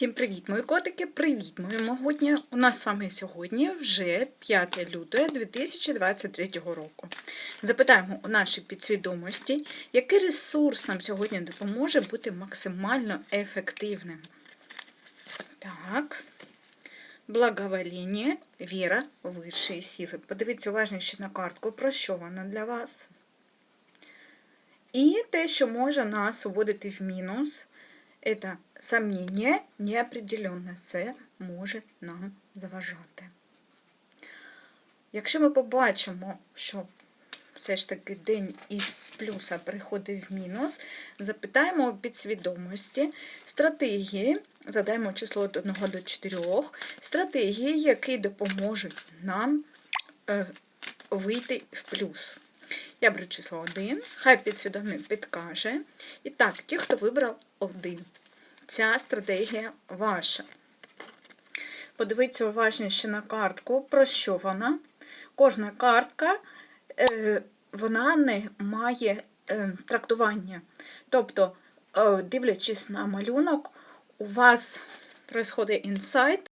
Всім привіт, мої котики! Привіт, мої могутні! У нас з вами сьогодні вже 5 лютого 2023 року. Запитаємо у нашій підсвідомості, який ресурс нам сьогодні допоможе бути максимально ефективним. Так. Благовоління, віра, вищої сили. Подивіться уважніше на картку, про що вона для вас. І те, що може нас уводити в мінус, це сомнення, неопределенність. Це може нам заважати. Якщо ми побачимо, що все ж таки день із плюса переходить в мінус, запитаємо у підсвідомості стратегії, задаємо число від 1 до 4, стратегії, які допоможуть нам е, вийти в плюс. Я беру число 1, хай підсвідомий підкаже. І так, ті, хто вибрав 1. Ця стратегія ваша. Подивіться уважніше на картку, про що вона. Кожна картка е, вона не має е, трактування. Тобто, е, дивлячись на малюнок, у вас происходить інсайт,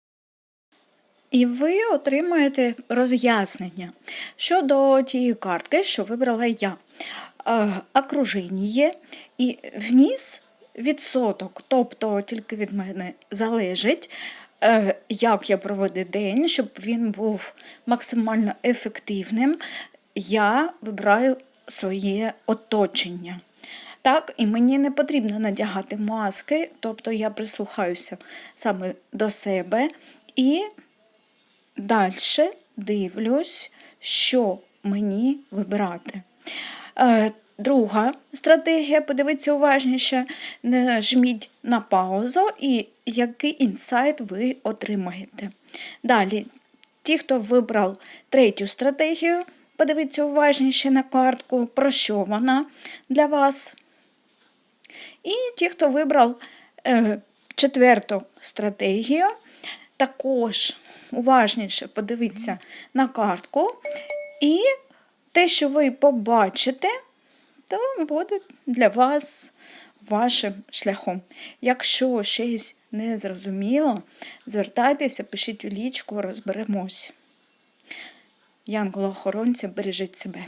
і ви отримуєте роз'яснення щодо тієї картки, що вибрала я. Окруження і вниз відсоток, тобто тільки від мене залежить, е, як я проведу день, щоб він був максимально ефективним, я вибираю своє оточення. Так, і мені не потрібно надягати маски, тобто я прислухаюся саме до себе і далі дивлюсь, що мені вибирати. Друга стратегія, подивіться уважніше, жміть на паузу і який інсайт ви отримаєте. Далі, ті, хто вибрав третю стратегію, подивіться уважніше на картку, про що вона для вас. І ті, хто вибрав е, четверту стратегію, також уважніше подивіться на картку, і те, що ви побачите, то буде для вас вашим шляхом. Якщо щось не зрозуміло, звертайтеся, пишіть у лічку, розберемось. Янголо-охоронця, бережіть себе.